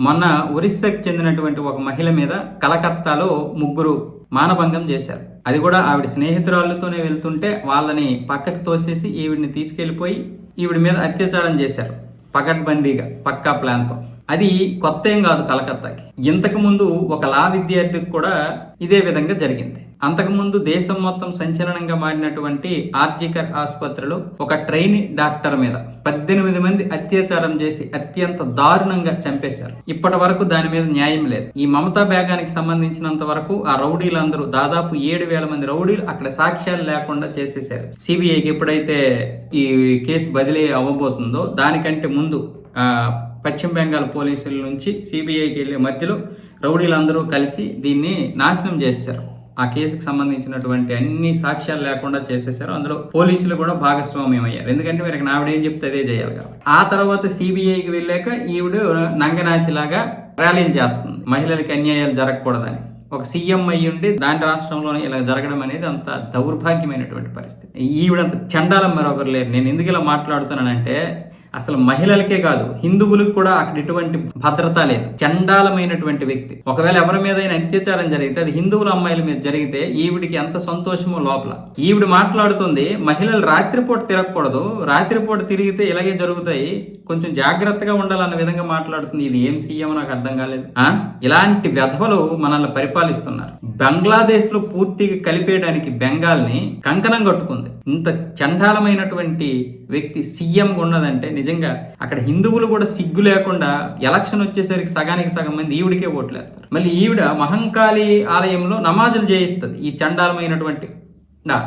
మొన్న ఒరిస్సాకు చెందినటువంటి ఒక మహిళ మీద కలకత్తాలో ముగ్గురు మానభంగం చేశారు. అది కూడా ఆవిడ స్నేహితురాళ్ళతోనే వెళ్తుంటే వాళ్ళని పక్కకు తోసేసి ఈవిడిని తీసుకెళ్ళిపోయి ఈవిడ మీద అత్యాచారం చేశారు. పకడ్బందీగా పక్కా ప్లాన్తో. అది కొత్త ఏం కాదు కలకత్తాకి. ఇంతకు ముందు ఒక లా విద్యార్థికి కూడా ఇదే విధంగా జరిగింది. అంతకుముందు దేశం మొత్తం సంచలనంగా మారినటువంటి ఆర్జికర్ ఆసుపత్రిలో ఒక ట్రైన్ డాక్టర్ మీద పద్దెనిమిది మంది అత్యాచారం చేసి అత్యంత దారుణంగా చంపేశారు. ఇప్పటి వరకు దాని మీద న్యాయం లేదు. ఈ మమతా బేగానికి సంబంధించినంత వరకు ఆ రౌడీలందరూ దాదాపు ఏడు వేల మంది రౌడీలు అక్కడ సాక్ష్యాలు లేకుండా చేసేశారు. సిబిఐకి ఎప్పుడైతే ఈ కేసు బదిలీ అవ్వబోతుందో దానికంటే ముందు పశ్చిమ బెంగాల్ పోలీసుల నుంచి సిబిఐకి వెళ్ళే మధ్యలో రౌడీలందరూ కలిసి దీన్ని నాశనం చేశారు ఆ కేసుకు సంబంధించినటువంటి అన్ని సాక్ష్యాలు లేకుండా చేసేసారు అందులో పోలీసులు కూడా భాగస్వామ్యం అయ్యారు ఎందుకంటే మీరు నావిడేం ఏం చెప్తే అదే చేయాలి కాబట్టి. ఆ తర్వాత సిబిఐకి వెళ్ళాక ఈవిడ నంగనాచిలాగా ర్యాలీలు చేస్తుంది. మహిళలకి అన్యాయాలు జరగకూడదని. ఒక సీఎం అయ్యి ఉండి దాని రాష్ట్రంలోనే ఇలా జరగడం అనేది అంత దౌర్భాగ్యమైనటువంటి పరిస్థితి. ఈవిడంత చండాలం మరొకరు లేరు. నేను ఎందుకు ఇలా మాట్లాడుతున్నానంటే అసలు మహిళలకే కాదు హిందువులకు కూడా అక్కడ ఎటువంటి భద్రత లేదు. చండాలమైనటువంటి వ్యక్తి. ఒకవేళ ఎవరి మీద అత్యాచారం జరిగితే అది హిందువుల అమ్మాయిల మీద జరిగితే ఈవిడికి ఎంత సంతోషమో లోపల. ఈవిడ మాట్లాడుతుంది మహిళలు రాత్రిపూట తిరగకూడదు రాత్రిపూట తిరిగితే ఇలాగే జరుగుతాయి కొంచెం జాగ్రత్తగా ఉండాలన్న విధంగా మాట్లాడుతుంది. ఇది ఏం సీఎం నాకు అర్థం కాలేదు. ఇలాంటి వ్యధవలు మనల్ని పరిపాలిస్తున్నారు. బంగ్లాదేశ్లో పూర్తిగా కలిపేయడానికి బెంగాల్ని కంకణం కట్టుకుంది. ఇంత చండాలమైనటువంటి వ్యక్తి సీఎం ఉన్నదంటే నిజంగా అక్కడ హిందువులు కూడా సిగ్గు లేకుండా ఎలక్షన్ వచ్చేసరికి సగానికి సగం మంది ఈవిడికే ఓట్లేస్తారు మళ్ళీ ఈవిడ మహంకాళి ఆలయంలో నమాజులు చేయిస్తుంది ఈ చండాలమైనటువంటి నా